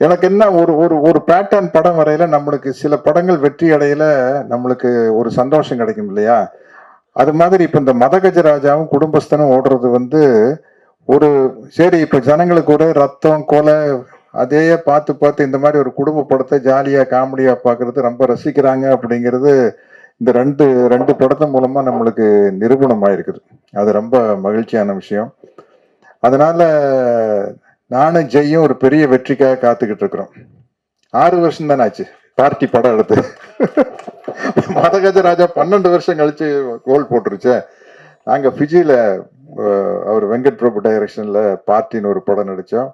எனக்கு என்ன ஒரு ஒரு ஒரு பேட்டர்ன் படம் வரையில நம்மளுக்கு சில படங்கள் வெற்றி அடையில நம்மளுக்கு ஒரு சந்தோஷம் கிடைக்கும் இல்லையா? அது மாதிரி இப்ப இந்த மதகஜராஜாவும் குடும்பஸ்தனும் ஓடுறது வந்து ஒரு சரி இப்ப ஜனங்களுக்கு ஒரு ரத்தம் கொலை அதையே பார்த்து பார்த்து இந்த மாதிரி ஒரு குடும்ப படத்தை ஜாலியா காமெடியா பார்க்கிறது ரொம்ப ரசிக்கிறாங்க அப்படிங்கிறது இந்த ரெண்டு ரெண்டு படத்தின் மூலமா நம்மளுக்கு நிரூபணமாயிருக்குது. அது ரொம்ப மகிழ்ச்சியான விஷயம். அதனால நானும் ஜெய்யும் ஒரு பெரிய வெற்றிக்காக காத்துக்கிட்டு இருக்கிறோம். ஆறு வருஷம் தானே ஆச்சு? பார்ட்டி படம் எடுத்து. மதகஜ ராஜா பன்னெண்டு வருஷம் கழிச்சு கோல் போட்டுருச்சே. நாங்கள் ஃபிஜியில் அவர் வெங்கட் பிரபு டைரக்ஷனில் பார்ட்டின்னு ஒரு படம் நடித்தோம்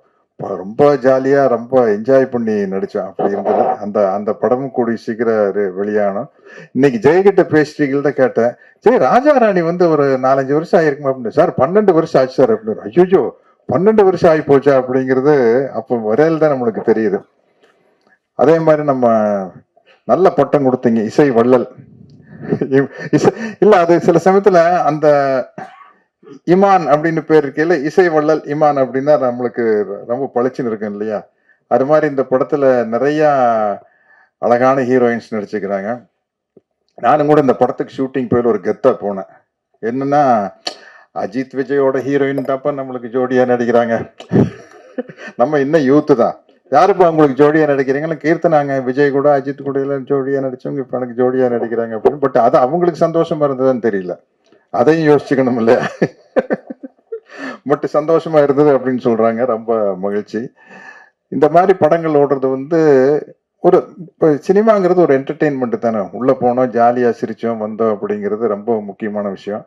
ரொம்ப ஜாலியாக ரொம்ப என்ஜாய் பண்ணி நடித்தோம் அப்படின்றது அந்த அந்த படமும் கூடி சீக்கிரம் வெளியானோம். இன்னைக்கு ஜெயகிட்ட பேசிட்டீங்கள்ட்ட கேட்டேன். ஜெய் ராஜா ராணி வந்து ஒரு நாலஞ்சு வருஷம் ஆயிருக்குமா அப்படின்னு. சார் பன்னெண்டு வருஷம் ஆச்சு சார் அப்படின்னு. ஐயோ பன்னெண்டு வருஷம் ஆகி போச்சா அப்படிங்கிறது அப்போ வரையில் தான் நம்மளுக்கு தெரியுது. அதே மாதிரி நம்ம நல்ல பட்டம் கொடுத்தீங்க இசை வள்ளல். இ- இசை இல்லை அது சில சமயத்தில் அந்த இமான் அப்படின்னு பேர் இருக்கையில இசை வள்ளல் இமான் அப்படின்னா நம்மளுக்கு ரொம்ப பளிச்சுன்னு இருக்கும் இல்லையா? அது மாதிரி இந்த படத்துல நிறைய அழகான ஹீரோயின்ஸ் நடிச்சுக்கிறாங்க நானும் கூட இந்த படத்துக்கு ஷூட்டிங் போயிட்டு ஒரு கெத்தாக போனேன். என்னன்னா அஜித் விஜயோட ஹீரோயின் தான்ப்பா நம்மளுக்கு ஜோடியா நடிக்கிறாங்க. நம்ம இன்னும் யூத்து தான். யாருப்பா உங்களுக்கு ஜோடியா நடிக்கிறீங்கன்னா கீர்த்தனாங்க விஜய் கூட அஜித் கூட எல்லாம் ஜோடியா நடிச்சவங்க இப்ப எனக்கு ஜோடியா நடிக்கிறாங்க அப்படின்னு. பட் அது அவங்களுக்கு சந்தோஷமா இருந்ததுன்னு தெரியல. அதையும் யோசிச்சுக்கணும் இல்ல பட் சந்தோஷமா இருந்தது அப்படின்னு சொல்றாங்க. ரொம்ப மகிழ்ச்சி. இந்த மாதிரி படங்கள் ஓடுறது வந்து ஒரு இப்போ சினிமாங்கிறது ஒரு என்டர்டெயின்மெண்ட் தானே. உள்ளே போனோம் ஜாலியாக சிரிச்சோம் வந்தோம் அப்படிங்கிறது ரொம்ப முக்கியமான விஷயம்.